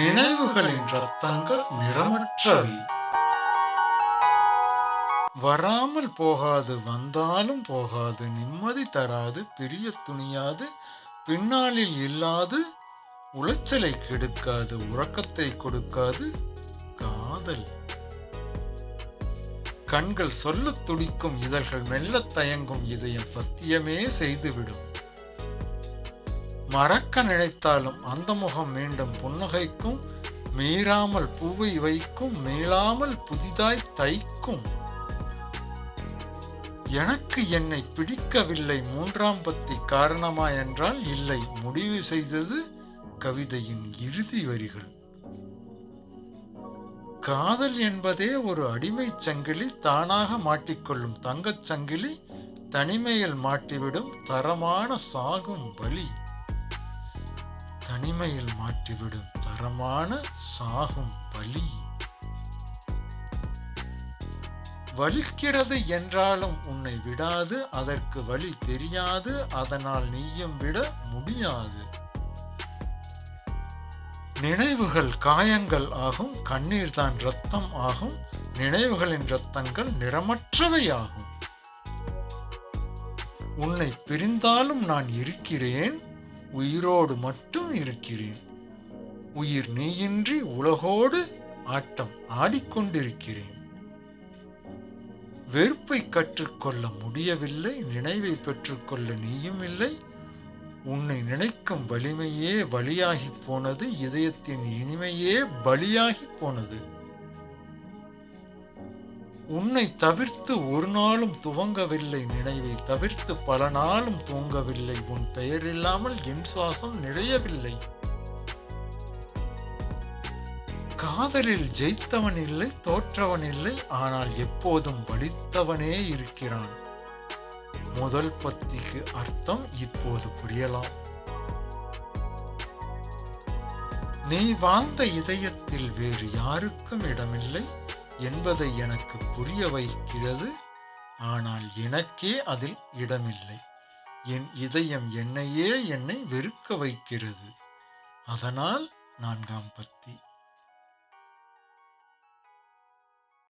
நினைவுகளின் ரத்தங்கள் நிறமற்றவை. வராமல் போகாது வந்தாலும் போகாது நிம்மதி தராது பிரிய துணியாது பின்னாளில் இல்லாது உளைச்சலை கெடுக்காது உறக்கத்தை கொடுக்காது காதல். கண்கள் சொல்லத் துடிக்கும் இதழ்கள் மெல்ல தயங்கும் இதயம் சத்தியமே செய்துவிடும். மறக்க நினைத்தாலும் அந்த முகம் மீண்டும் புன்னகைக்கும் மீறாமல் பூவை வைக்கும் மீளாமல் புதிதாய் தைக்கும். எனக்கு என்னை பிடிக்கவில்லை மூன்றாம் பத்தி காரணமா என்றால் இல்லை. முடிவு செய்தது கவிதையின் இறுதி வரிகள். காதல் என்பதே ஒரு அடிமைச் சங்கிலி தானாக மாட்டிக்கொள்ளும் தங்கச் சங்கிலி தனிமையில் மாட்டிவிடும் தரமான சாகும் பலி. தனிமையில் மாட்டிவிடும் தரமான சாகும் வலி. வலிக்கிறது என்றாலும் உன்னை விடாது அதற்கு வழி தெரியாது அதனால் நீயும் விட முடியாது. நினைவுகள் காயங்கள் ஆகும் கண்ணீர் தான் ரத்தம் ஆகும் நினைவுகளின் ரத்தங்கள் நிறமற்றவை ஆகும். உன்னை பிரிந்தாலும் நான் இருக்கிறேன் உயிரோடு மட்டும் இருக்கிறேன் உயிர் நீயின்றி உலகோடு ஆட்டம் ஆடிக்கொண்டிருக்கிறேன். வெறுப்பை கற்றுக்கொள்ள முடியவில்லை நினைவை பெற்றுக்கொள்ள நீயும் இல்லை. உன்னை நினைக்கும் வலிமையே வலியாகி போனது இதயத்தின் இனிமையே பலியாகி போனது. உன்னை தவிர்த்து ஒரு நாளும் துவங்கவில்லை நினைவை தவிர்த்து பல நாளும் தூங்கவில்லை. உன் பெயர் இல்லாமல் என் சுவாசம் நிறையவில்லை. காதலில் ஜெயித்தவன் இல்லை தோற்றவன் இல்லை ஆனால் எப்போதும் வலித்தவனே இருக்கிறான். முதல் பத்திக்கு அர்த்தம் இப்போது புரியலாம். நீ வாழ்ந்த இதயத்தில் வேறு யாருக்கும் இடமில்லை. என்பதை எனக்கு புரிய வைக்கிறது. ஆனால் எனக்கே அதில் இடமில்லை. என் இதயம் என்னையே என்னை வெறுக்க வைக்கிறது. அதனால் நான்காம் பத்தி.